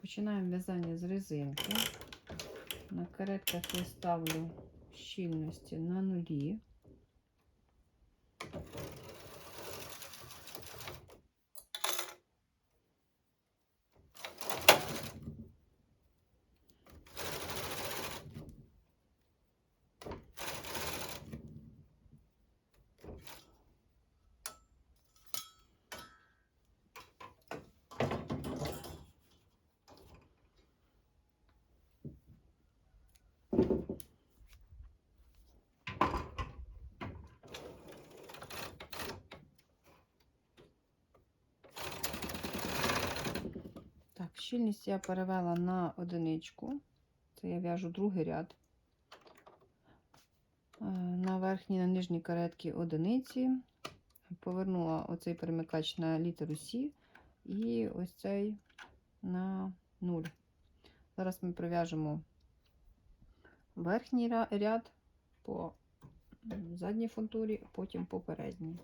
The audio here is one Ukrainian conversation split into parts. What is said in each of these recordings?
Починаємо в'язання з резинки. На каретках я ставлю щільності на нулі. Так, щільність я перевела на одиничку. Це я в'яжу другий ряд. Е, На верхній, на нижній каретки одиниці. Повернула оцей перемикач на літеру С і ось цей на 0. Зараз ми пров'яжемо верхній ряд по задній фунтурі, потім по передній.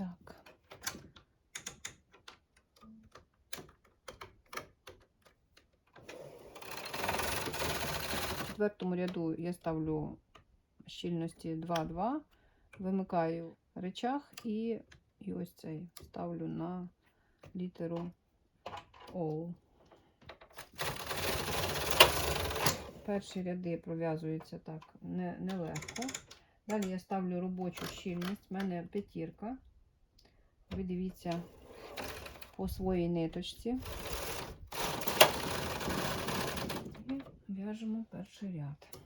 Так. В четвертому ряду я ставлю щільності 2-2, вимикаю речах і, і ось цей ставлю на літеру O. Перші ряди пров'язуються так не- нелегко. Далі я ставлю робочу щільність. У мене п'ятірка. Ви дивіться по своїй ниточці. І в'яжемо перший ряд.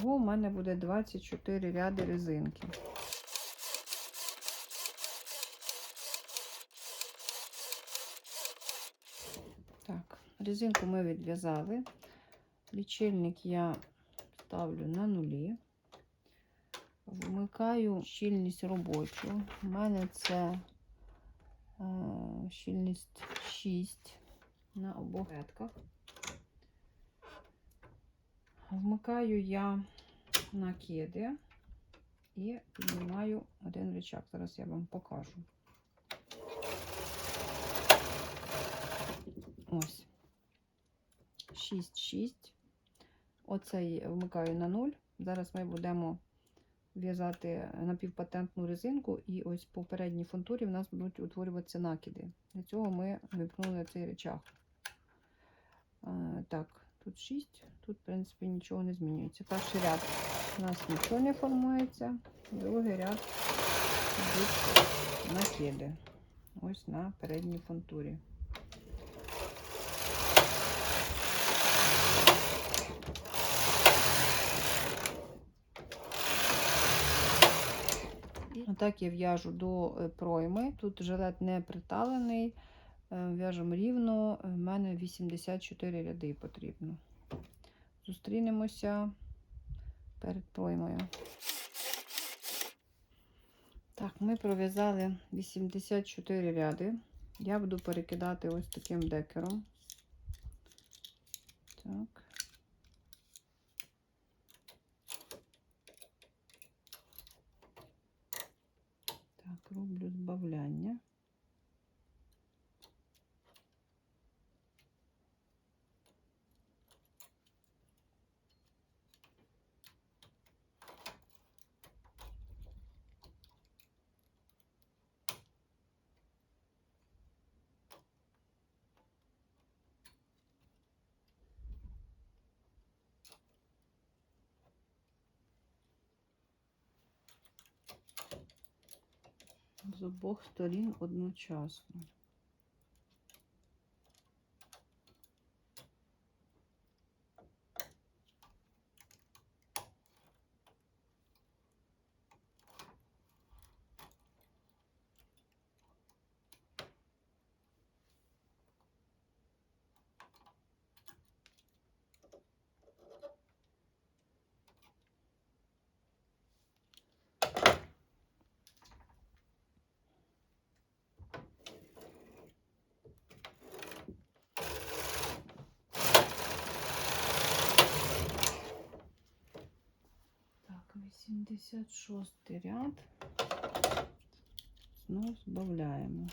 Того у мене буде 24 ряди резинки. Так, резинку ми відв'язали. Лічильник я ставлю на нулі. Вмикаю щільність робочу. У мене це е, щільність 6 на обох рядках. Вмикаю я накиди і піднімаю один рычаг. Зараз я вам покажу. Ось. 6, 6. Оцей вмикаю на 0. Зараз ми будемо в'язати напівпатентну резинку, і ось по передній фунтурі в нас будуть утворюватися накиди. Для цього ми випнули цей речах. Так, тут 6, тут, в принципі, нічого не змінюється. Перший ряд у нас нічого не формується, другий ряд йдуть накиди. Ось на передній фунтурі. Отак я в'яжу до е, пройми. Тут жилет не приталений. Е, В'яжемо рівно. в мене 84 ряди потрібно. Зустрінемося перед проймою. Так, ми пров'язали 84 ряди. Я буду перекидати ось таким декером. Так, з обох сторін одночасно. 76 ряд. Знову збавляємо.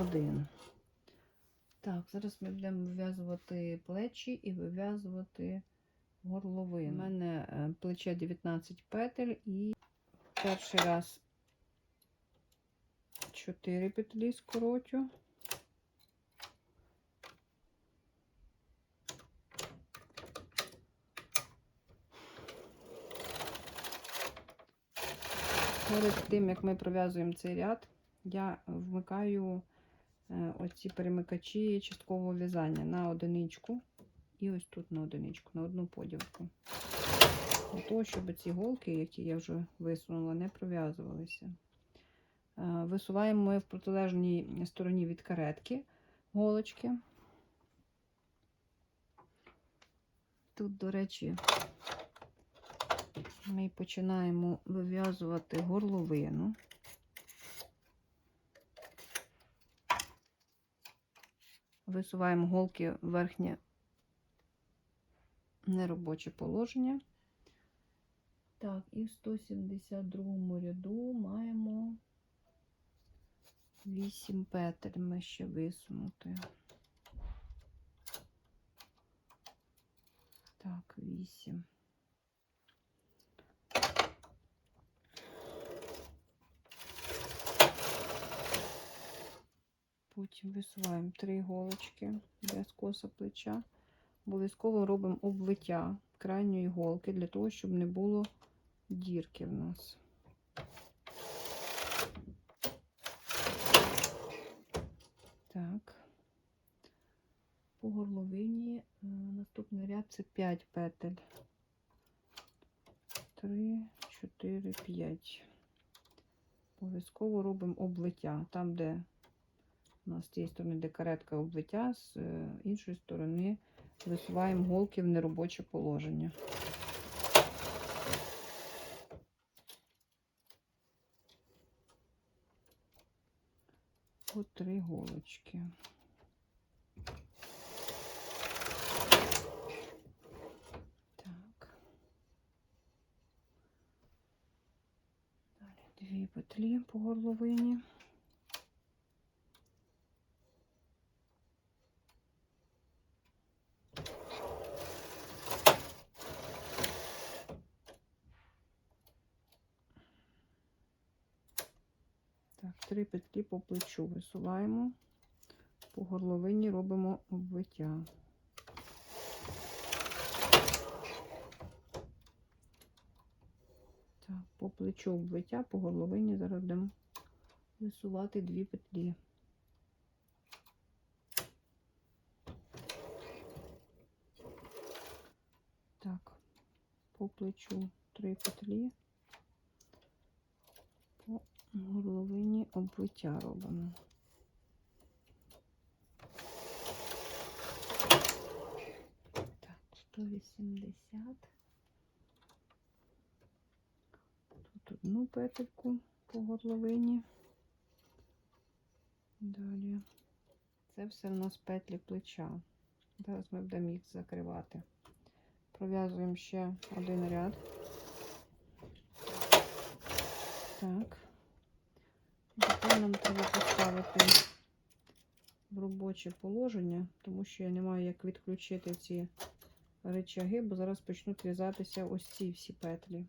Один. Так, зараз ми будемо вив'язувати плечі і вив'язувати горловину. У мене е, плече 19 петель і перший раз 4 петлі скорочу. Перед тим, як ми пров'язуємо цей ряд, я вмикаю е, оці перемикачі часткового в'язання на одиничку і ось тут на одиничку, на одну поділку. Для того, щоб ці голки, які я вже висунула, не пров'язувалися. Е, Висуваємо ми в протилежній стороні від каретки голочки. Тут, до речі, ми починаємо вив'язувати горловину. Висуваємо голки в верхнє неробоче положення. Так, і в 172 ряду маємо 8 петель ми ще висунути. Так, 8. Потім висуваємо три голочки без коса плеча. Обов'язково робимо обвиття крайньої голки для того, щоб не було дірки в нас. Так. По горловині е, наступний ряд це 5 петель. 3, 4, 5. Обов'язково робимо облиття. Там, де у нас з цієї сторони, де каретка облиття, з е, іншої сторони висуваємо голки в неробоче положення. По три голочки. Так. Далі дві петлі по горловині. Так, три петлі по плечу висуваємо, по горловині робимо обвиття. по плечу обвиття, по горловині зараз будемо висувати дві петлі. Так, по плечу три петлі, горловині обвиття робимо. Так, 180. Тут одну петельку по горловині. Далі. Це все в нас петлі плеча. Зараз ми будемо їх закривати. Пров'язуємо ще один ряд. Так. Тепер нам треба поставити в робоче положення, тому що я не маю як відключити ці речаги, бо зараз почнуть в'язатися ось ці всі петлі.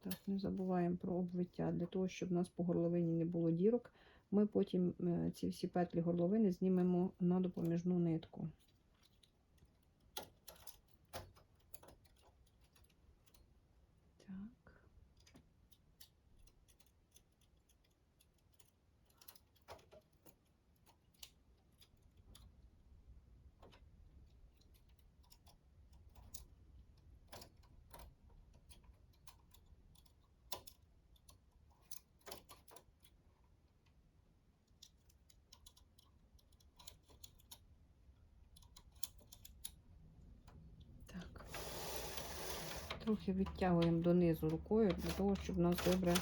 Так, не забуваємо про обвиття. Для того, щоб у нас по горловині не було дірок, ми потім е, ці всі петлі горловини знімемо на допоміжну нитку. Так. Так. Трохи відтягуємо донизу рукою для того, щоб у нас добре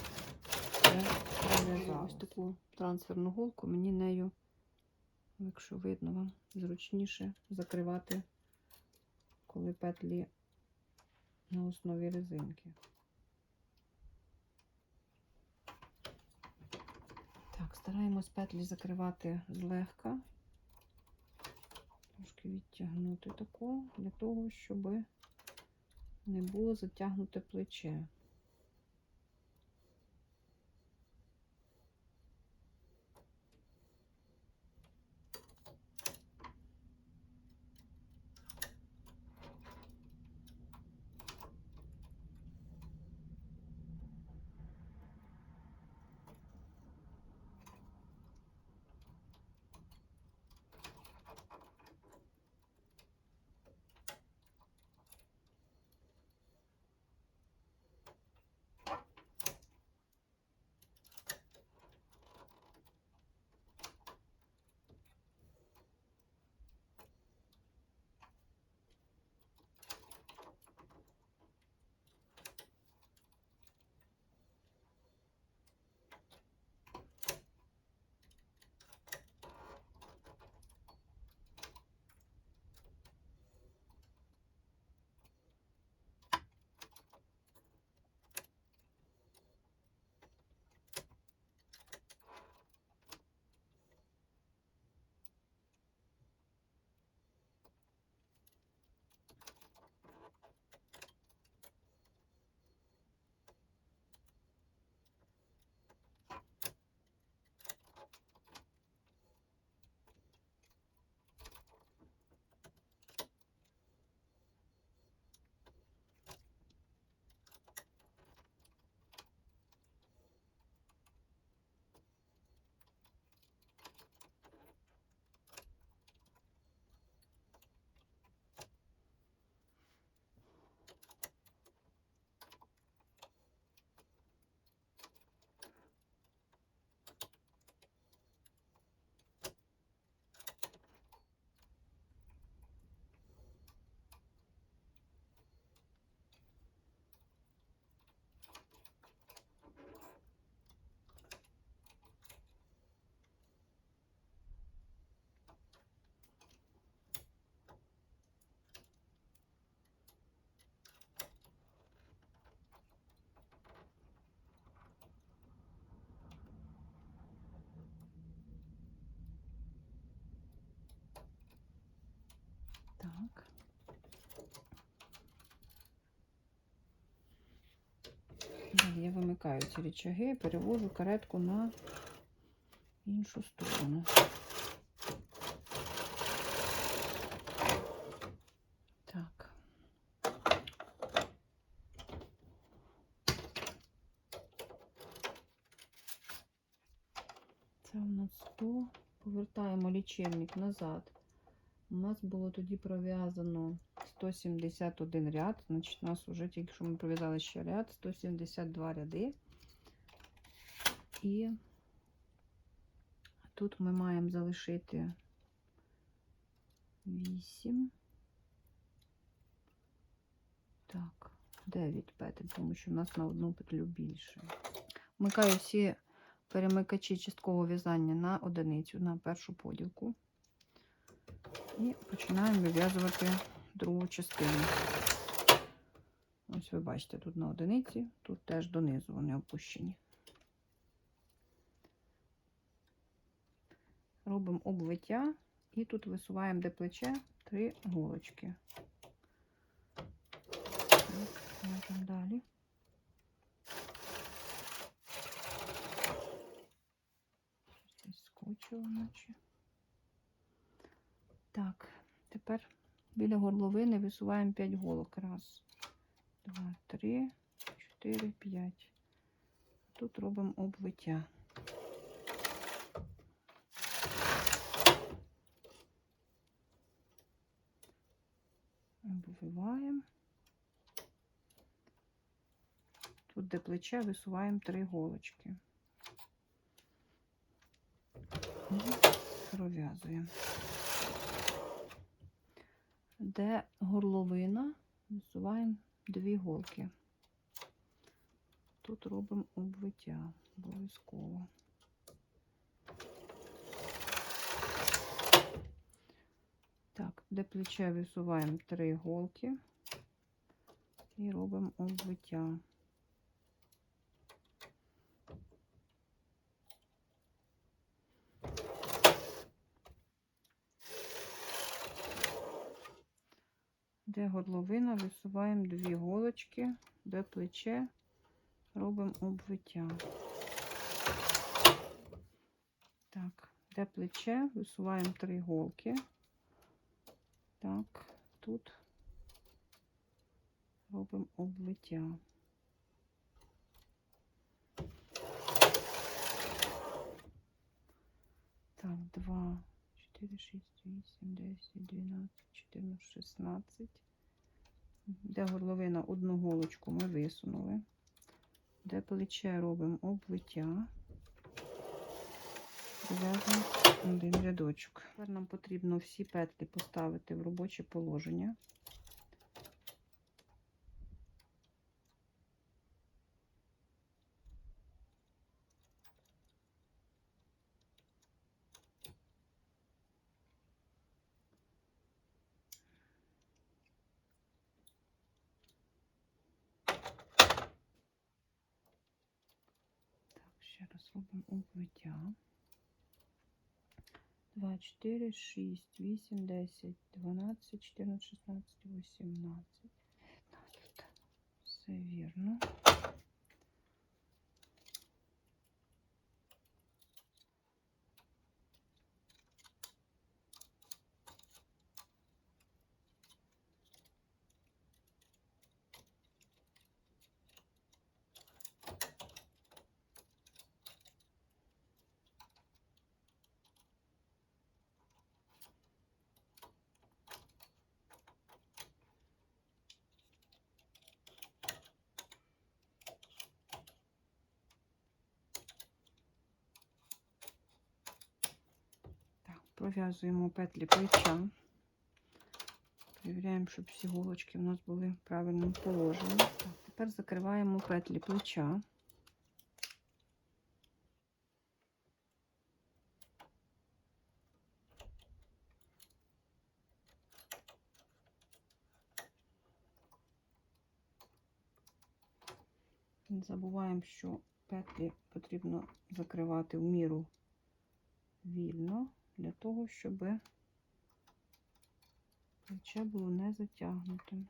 все пров'язалося. Ось таку трансферну голку мені нею, якщо видно вам, зручніше закривати, коли петлі на основі резинки. Так, стараємось петлі закривати злегка. Трошки відтягнути таку, для того, щоб не було затягнуте плече. Так. Я вимикаю ці річаги, і перевожу каретку на іншу сторону. Так. Це у нас 100. Повертаємо лічильник назад. У нас було тоді пров'язано 171 ряд. Значить, у нас вже тільки що ми пров'язали ще ряд, 172 ряди. І тут ми маємо залишити 8. Так, 9 петель, тому що в нас на одну петлю більше. Вмикаю всі перемикачі часткового в'язання на одиницю, на першу поділку. І починаємо вив'язувати другу частину. Ось ви бачите, тут на одиниці, тут теж донизу вони опущені. Робимо обвиття і тут висуваємо де плече три голочки. Так, далі. Десь скочило наче. Так, тепер біля горловини висуваємо 5 голок. Раз, два, три, чотири, п'ять. Тут робимо обвиття. Обвиваємо. Тут, де плече, висуваємо три голочки. Пров'язуємо. Де горловина, висуваємо дві голки. Тут робимо обвиття обов'язково. Так, де плече висуваємо три голки і робимо обвиття. Де горловина, висуваємо дві голочки, де плече робимо обвиття. Так, де плече, висуваємо три голки. Так, тут робимо обвиття. Так, 2, 4, 6, 8, 10, 12, 14, 16. Де горловина одну голочку ми висунули. Де плече робимо обвиття. Прив'язуємо один рядочок. Тепер нам потрібно всі петлі поставити в робоче положення. Так, ще раз робимо укриття. 2, 4, 6, 8, 10, 12, 14, 16, 18, 15. Все вірно. Так, пров'язуємо петлі плеча. Перевіряємо, щоб всі голочки у нас були в правильному положенні. Тепер закриваємо петлі плеча. Не забуваємо, що петлі потрібно закривати в міру вільно для того, щоб плече було не затягнутим.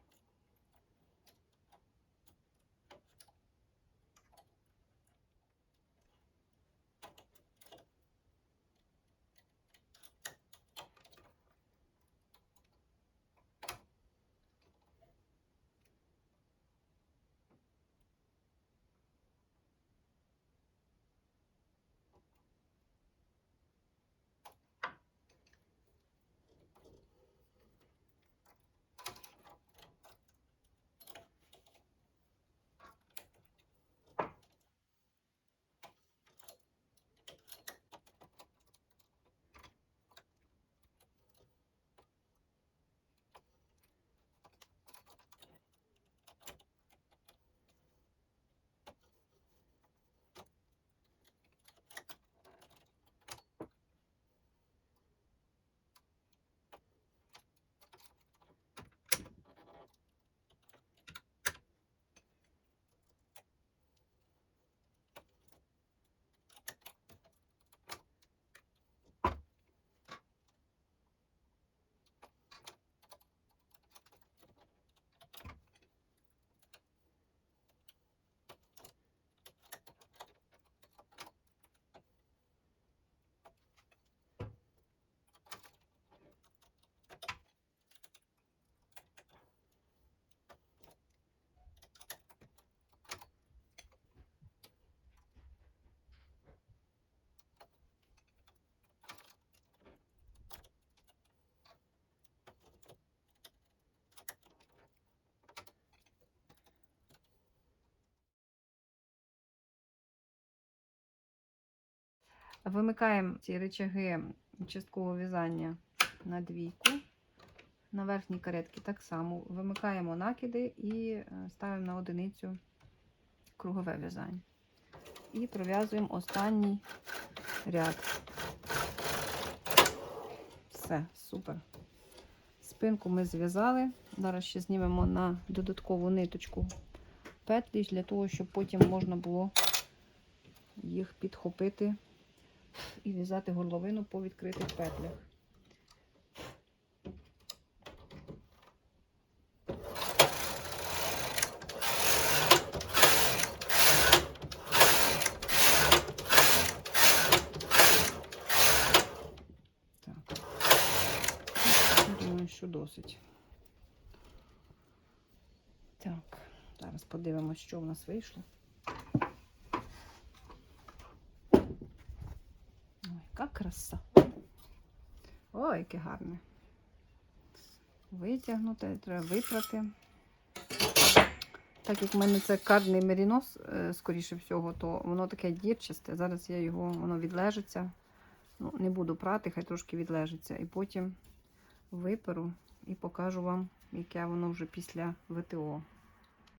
Вимикаємо ці речаги часткового в'язання на двійку. На верхній каретці так само. Вимикаємо накиди і е, ставимо на одиницю кругове в'язання. І пров'язуємо останній ряд. Все, супер. Спинку ми зв'язали. Зараз ще знімемо на додаткову ниточку петлі для того, щоб потім можна було їх підхопити і в'язати горловину по відкритих петлях. Що досить. Так, зараз подивимось, що в нас вийшло. Яке гарне. Витягнути, треба випрати. Так як в мене це кардний мерінос, е, скоріше всього, то воно таке дірчасте. Зараз я його, воно відлежиться. Ну, не буду прати, хай трошки відлежиться. І потім виперу і покажу вам, яке воно вже після ВТО.